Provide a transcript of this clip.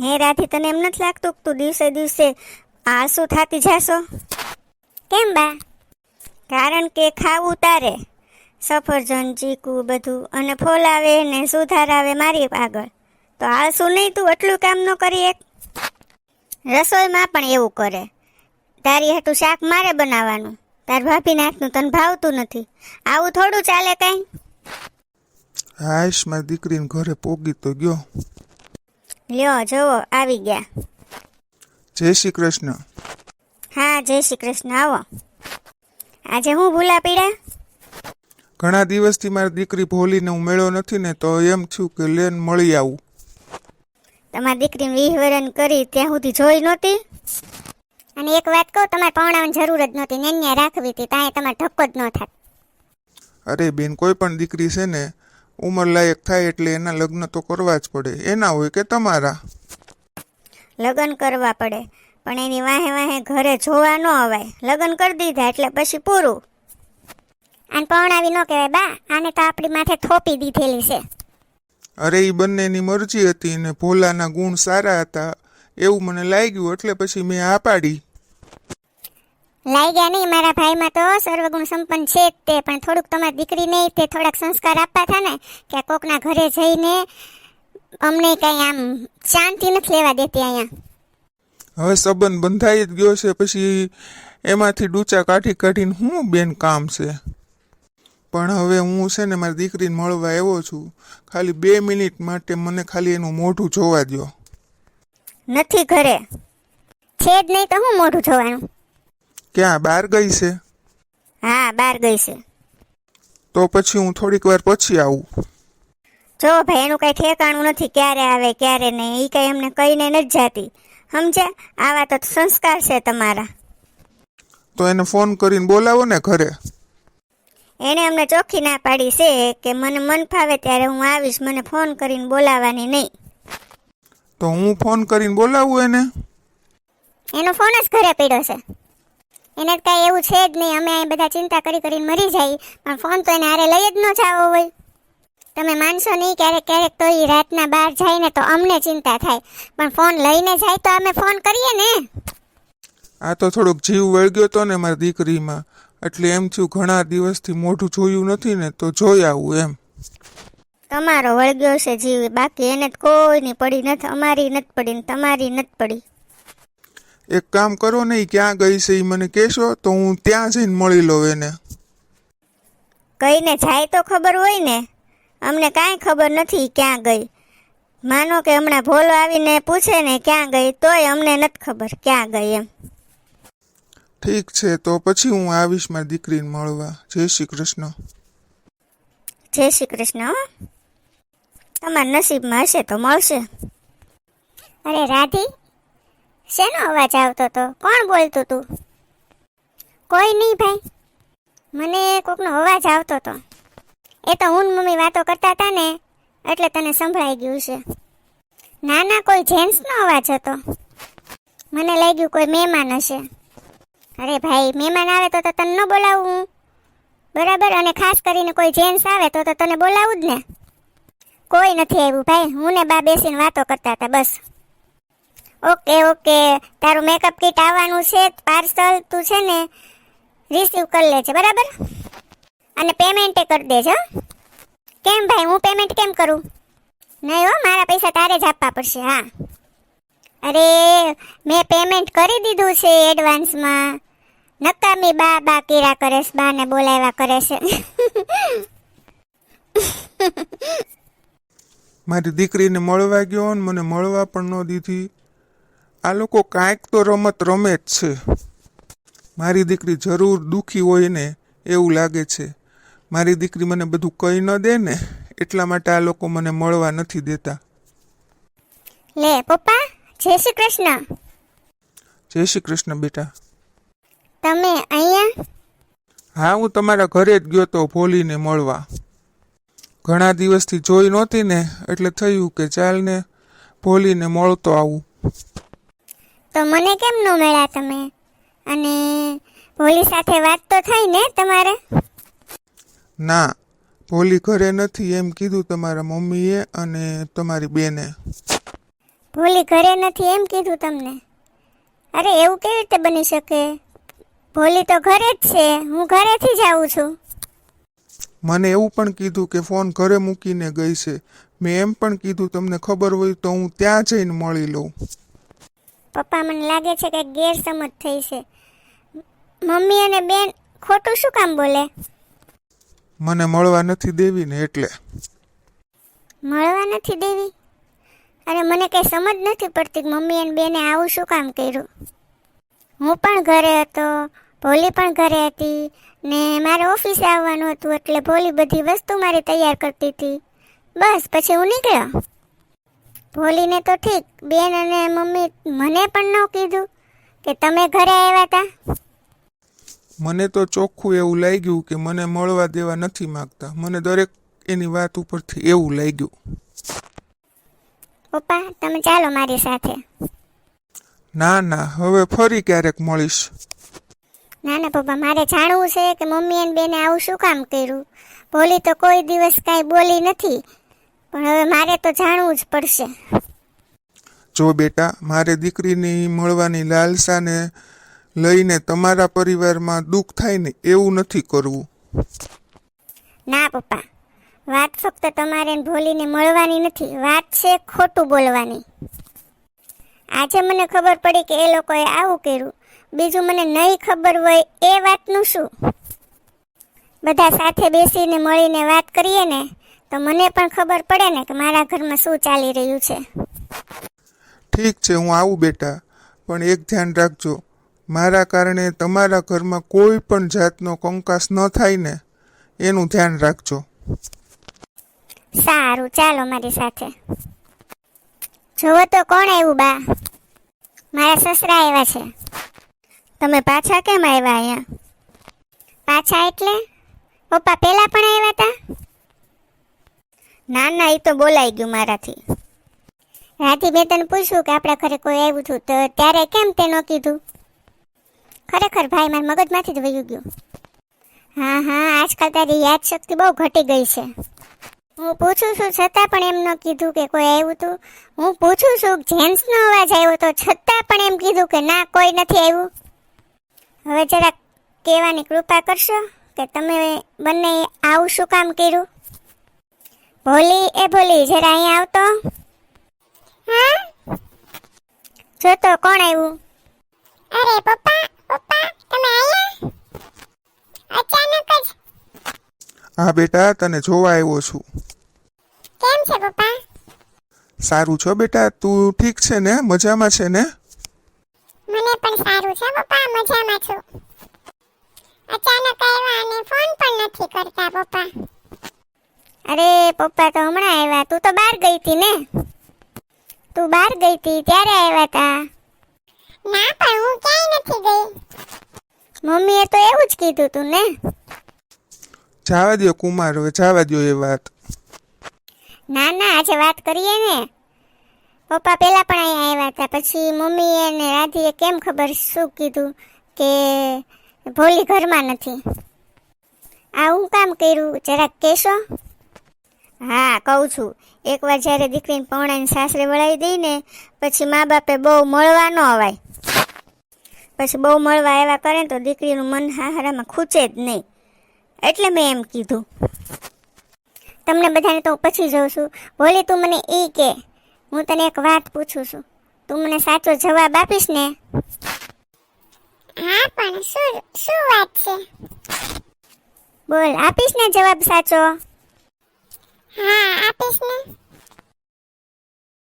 હે રાધી, તને એમ નથી લાગતું કે તું દિવસે દિવસે આળસુ થાતી જાશો? કેમ બા? કારણ કે ખાવું તારે. સફરજન, ચીકુ બધું અને ફોલાવે ને સુધારાવે મારી આગળ. તો આળસુ નહીં, તું એટલું કામ ન કરી એક. રસોઈમાં પણ એવું કરે. તારી હાટું શાક મારે બનાવવાનું. તાર ભાભી હાથનું તને ભાવતું નથી. આવું થોડું ચાલે કાંઈ? હાશ, મારી દીકરીને ઘરે પોગી તો ગયો. લ્યો જોવો આવી ગયા. જય શ્રી કૃષ્ણ. હા જય શ્રી કૃષ્ણ આવો. આજે હું ભૂલા પીડા ઘણા દિવસથી મારી દીકરી ભોલીને હું મેળો નથી ને તો એમ થયું કે લેન મળી આવું. તમારી દીકરીને વિહવરણ કરી ત્યાં સુધી જોઈ નહોતી? અને એક વાત કહું તમારે પૌણાવાની જરૂર જ નહોતી. નેન્યા રાખવી હતી ત્યાં તમારે ઠપકો જ ન થાત. અરે બેન કોઈ પણ દીકરી છે ને ઉંમર લાયક થાય એટલે એના લગ્ન તો કરવા જ પડે. એના હોય કે તમારા? લગ્ન કરવા પડે પણ એની વાહે વાહે ઘરે જોવા ન અવાય. લગ્ન કરી દીધા એટલે પછી પૂરું. આને પૌણાવી ન કહેવાય બા આને તો આપણી માથે થોપી દીધેલી છે. અરે એ બંનેની મરજી હતી ને ભોલાના ગુણ સારા હતા. એવું મને લાગ્યું એટલે પછી મેં આ પાડી. લાગ્યા નહીં. મારા ભાઈમાં તો સર્વગુણ સંપન્ન છે જ તે. પણ થોડુંક તમારી દીકરીને તે થોડાક સંસ્કાર આપવા થાય ને કે કોકના ઘરે જઈને અમને કંઈ આમ શાંતિ નથી લેવા દેતી અહીંયા. હવે સંબંધ બંધાઈ જ ગયો છે. પછી એમાંથી ડૂચા કાઢી કાઢીને હું બેન કામ છે? પણ હવે હું છે ને મારી દીકરીને મળવા આવ્યો છું. ખાલી બે મિનિટ માટે મને ખાલી એનું મોઢું જોવા દ્યો. નથી ઘરે. છે જ નહીં તો હું મોઢું જોવાનું? ક્યાં? બહાર ગઈ છે? હા બહાર ગઈ છે. તો પછી હું થોડીક વાર પછી આવું. જો ભાઈ એનું કઈ ઠેકાણું નથી ક્યારે આવે ક્યારે નહીં એ કઈ એમને કહીને નથી જાતી. સમજ્યા? આવા તો સંસ્કાર છે તમારા. તો એને ફોન કરીને બોલાવો ને ઘરે. એણે અમને ચોખ્ખી ના પાડી છે કે મને મન ફાવે ત્યારે હું આવીશ મને ફોન કરીને બોલાવવાની નહીં. તો હું ફોન કરીને બોલાવું એને? એનો ફોન જ ઘરે પડ્યો છે. એને તો કાંઈ એવું છે જ નહીં. અમે અહીં બધા ચિંતા કરી કરીને મરી જઈએ પણ ફોન તો એને હારે લઈ જ ન જાવો હોય. તમે માનશો નહીં? ક્યારેક ક્યારેક તો એ રાતના બહાર જાય ને તો અમને ચિંતા થાય. પણ ફોન લઈને જાય તો અમે ફોન કરીએ ને. આ તો થોડોક જીવ વળગ્યો તો ને મારી દીકરીમાં. એટલે એમ થયું ઘણા દિવસથી મોઢું જોયું નથી ને તો જોઈ આવું એમ. તમારો વળગ્યો છે જીવ. બાકી એને જ કોઈની પડી નથી. અમારી નથી પડી ને તમારી નથી પડી. એક કામ કરો ને એ ક્યાં ગઈ છે એ મને કહેશો તો હું ત્યાં જઈને મળી લઉં એને. કહીને જાય તો ખબર હોય ને. અમને કાંઈ ખબર નથી ક્યાં ગઈ. માનો કે હમણાં ભોલો આવીને પૂછે ને ક્યાં ગઈ તોય અમને નથી ખબર ક્યાં ગઈ એમ. ઠીક છે તો પછી હું આવીશ મારી દીકરીને મળવા. જય શ્રી કૃષ્ણ. જય શ્રી કૃષ્ણ તમારા નસીબમાં હશે તો મળશે. અરે રાધી શેનો અવાજ આવતો હતો કોણ બોલતું તું? કોઈ નહીં ભાઈ. મને કોકનો અવાજ આવતો હતો એ તો હું મમ્મી વાતો કરતા હતા ને, એટલે તને સંભળાઈ ગયું છે. ના ના કોઈ જેન્ટ્સનો અવાજ હતો. મને લાગ્યું કોઈ મહેમાન હશે. અરે ભાઈ, મહેમાન આવે તો તો તને ન બોલાવું બરાબર? અને ખાસ કરીને કોઈ જેન્ટ્સ આવે તો તો તને બોલાવું જ ને. કોઈ નથી આવ્યું ભાઈ. હું ને બા બેસીને વાતો કરતા હતા, બસ. Okay okay. તારું મેકઅપ કીટ આવવાનું છે પાર્સલ તું છે ને રિસીવ કરી લેજે, બરાબર? અને પેમેન્ટ કરી દેજો. કેમ ભાઈ, હું પેમેન્ટ કેમ કરું? નહીં હો, મારા પૈસા તારે જ આપવા પડશે, હા. અરે, મેં પેમેન્ટ કરી દીધું છે એડવાન્સમાં નકામી બા બા કીરા કરે છે, બાને બોલાવ્યા કરે છે. મારી દીકરીને મળવા ગયો ને મને મળવા પણ ન દીધી. આ લોકો કાંઈક તો રમત રમે જ છે. મારી દીકરી જરૂર દુઃખી હોય ને એવું લાગે છે. મારી દીકરી મને બધું કહી ન દે ને એટલા માટે આ લોકો મને મળવા નથી દેતા. લે પપ્પા જય શ્રી કૃષ્ણ. જય શ્રી કૃષ્ણ બેટા. તમે અહીંયા? હા હું તમારા ઘરે જ ગયો તો ભોલીને મળવા. ઘણા દિવસથી જોઈ નહોતી ને એટલે થયું કે ચાલ ને ભોલીને મળતો આવું. તો મને કેમ ન મળ્યા તમે? અને હોલી સાથે વાત તો થઈ ને તમારે? ના ભોલી ઘરે નથી એમ કીધું તમારા મમ્મીએ અને તમારી બેને. ભોલી ઘરે નથી એમ કીધું તમને? અરે એવું કેવી રીતે બની શકે? ભોલી તો ઘરે જ છે હું ઘરેથી જ આવું છું. મને એવું પણ કીધું કે ફોન ઘરે મૂકીને ગઈ છે. મેં એમ પણ કીધું તમને ખબર હોય તો હું ત્યાં જઈને મળી લઉં. પપ્પા મને લાગે છે કે ગેરસમજ થઈ છે. મમ્મી અને બેન ખોટું શું કામ બોલે? મને મળવા નથી દેવી ને એટલે. મળવા નથી દેવી? અરે મને કઈ સમજ નથી પડતી કે મમ્મી અને બેને આવું શું કામ કર્યું? હું પણ ઘરે હતો ભોલી પણ ઘરે હતી ને મારે ઓફિસે આવવાનું હતું એટલે ભોલી બધી વસ્તુ મારી તૈયાર કરતી હતી. બસ પછી હું નીકળ્યો. ભોલીને તો ઠીક બેન અને મમ્મી મને પણ ન કીધું કે તમે ઘરે આવ્યા હતા મને તો ચોખ્ખું એવું લાગ્યું કે મને મળવા દેવા નથી માગતા. મને દરેક એની વાત ઉપરથી એવું લાગ્યું. પપ્પા તમે ચાલો મારી સાથે. ના ના હવે ફરી ક્યારેક મળીશ. ના ના પપ્પા મારે જાણવું છે કે મમ્મી અને બેને આવું શું કામ કર્યું? ભોલી તો કોઈ દિવસ કાંઈ બોલી નથી. પણ હવે મારે તો જાણવું જ પડશે. જો બેટા મારે દીકરીની મળવાની લાલસાને લઈને તમારા પરિવારમાં દુઃખ થાય ને એવું નથી કરવું. ના પપ્પા વાત ફક્ત તમારે ભોલીને મળવાની નથી વાત છે ખોટું બોલવાની. આજે મને ખબર પડી કે એ લોકોએ આવું કર્યું. બીજું મને નહીં ખબર હોય એ વાતનું શું? બધા સાથે બેસીને મળીને વાત કરીએ ને તો મને પણ ખબર પડે ને કે મારા ઘરમાં શું ચાલી રહ્યું છે. ઠીક છે હું આવું બેટા પણ એક ધ્યાન રાખજો મારા કારણે તમારા ઘરમાં કોઈ પણ જાતનો કંકાસ ન થાય ને એનું ધ્યાન રાખજો. સારું ચાલો મારી સાથે. જોવો તો કોણ આવ્યું બા? મારા સસરા આવ્યા છે. તમે પાછા કેમ આવ્યા અહીંયા? પાછા એટલે? પપ્પા પહેલાં પણ આવ્યા હતા? ના ના એ તો બોલાઈ ગયું મારાથી. રાધી મેં તને પૂછ્યું કે આપણા ઘરે કોઈ આવ્યું હતું, તો ત્યારે કેમ તે ન કીધું? ખરેખર ભાઈ, મારા મગજમાંથી જ વયું ગયું. હા હા, આજકાલ તારી યાદશક્તિ બહુ ઘટી ગઈ છે. હું પૂછું છું છતાં પણ એમ ન કીધું કે કોઈ આવ્યું હતું. હું પૂછું છું જેન્ટ્સનો અવાજ આવ્યો તો છતાં પણ એમ કીધું કે ના, કોઈ નથી આવ્યું. હવે જરા કહેવાની કૃપા કરશો કે તમે બંને આવું શું કામ કર્યું? ભોલી એ ભોલી જરા અહીંયા આવતો હા? જો તો કોણ આવ્યું અરે પપ્પા પપ્પા તમે આયા? અચાનક જ. હા બેટા તને જોવા આવ્યો છું. કેમ છે પપ્પા? સારું છો બેટા? તું ઠીક છે ને? મજામાં છે ને? મને પણ સારું છે પપ્પા મજામાં છું અચાનક આવ્યા અને ફોન પણ નથી કરતા પપ્પા અરે પપ્પા તો હમણાં આવ્યા. તું તો બહાર ગઈ હતી ને? તું બહાર ગઈ હતી ત્યારે આવ્યા તા. ના પણ હું ક્યાંય નથી ગઈ. મમ્મીએ તો એવું જ કીધું તું ને? જવા દો કુમાર હવે જવા દો એ વાત. ના ના આજે વાત કરીએ ને. પપ્પા પહેલા પણ અહીંયા આવ્યા હતા પછી મમ્મીએ અને રાધીએ કેમ ખબર શું કીધું કે ભોલી ઘરમાં નથી. આવું કામ કર્યું? જરાક કહેશો? હા કહું છું. એકવાર જ્યારે દીકરીને પૌણાને સાસરે વળાવી દઈને પછી મા બાપે બહુ મળવા ન અવાય. પછી બહુ મળવા આવ્યા કરે ને તો દીકરીનું મન હાહારામાં ખૂચે જ નહીં. એટલે મેં એમ કીધું. તમને બધાને તો પછી જોઉં છું. ભોલી તું મને એ કે હું તને એક વાત પૂછું છું. તું મને સાચો જવાબ આપીશ ને? હા પણ શું શું વાત છે? બોલ આપીશ ને જવાબ સાચો? હા આપીશ ને